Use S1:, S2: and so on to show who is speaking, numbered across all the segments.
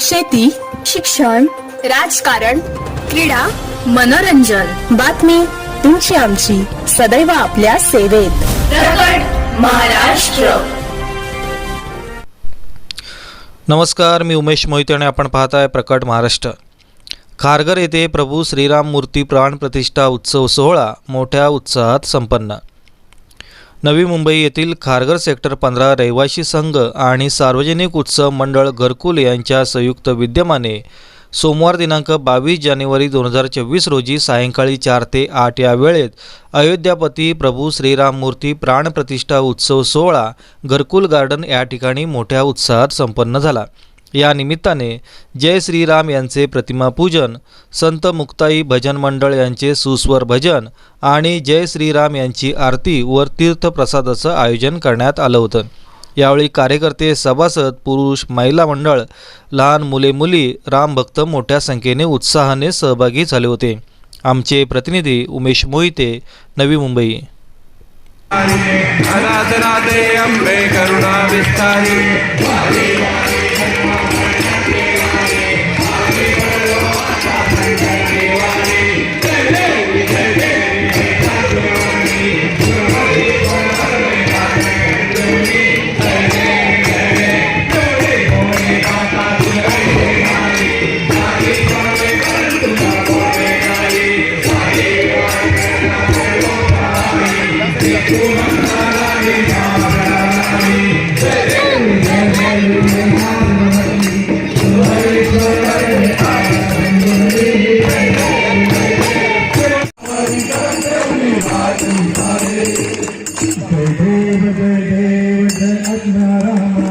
S1: शेती शिक्षण राजकारण क्रीडा मनोरंजन. बातमी तुमची आमची. सदैव आपल्या सेवेत. प्रकट महाराष्ट्र.
S2: नमस्कार मी उमेश मोहिते आणि आपण पाहताय प्रकट महाराष्ट्र. खारघर येथे प्रभू श्रीराम मूर्ती प्राण प्रतिष्ठा उत्सव सोहळा मोठ्या उत्साहात संपन्न. नवी मुंबई येथील खारघर सेक्टर पंधरा रहिवासी संघ आणि सार्वजनिक उत्सव मंडळ घरकुल यांच्या संयुक्त विद्यमाने सोमवार दिनांक बावीस जानेवारी दोन हजार चोवीस रोजी सायंकाळी चार ते आठ या वेळेत अयोध्यापती प्रभू श्रीराम मूर्ती उत्सव सोहळा घरकुल गार्डन या ठिकाणी मोठ्या उत्साहात संपन्न झाला. या निमित्ताने जय श्रीराम यांचे प्रतिमा पूजन संत मुक्ताई भजन मंडळ यांचे सुस्वर भजन आणि जय श्रीराम यांची आरती व तीर्थप्रसादाचं आयोजन करण्यात आलं होतं. यावेळी कार्यकर्ते सभासद पुरुष महिला मंडळ लहान मुले मुली रामभक्त मोठ्या संख्येने उत्साहाने सहभागी झाले होते. आमचे प्रतिनिधी उमेश मोहिते नवी मुंबई.
S3: अनाथनाथे अंबे करुणा विस्तारी.
S4: Yeah. देव जय देव जय अज्ञा रामा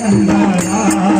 S4: नित्यानंदराया जय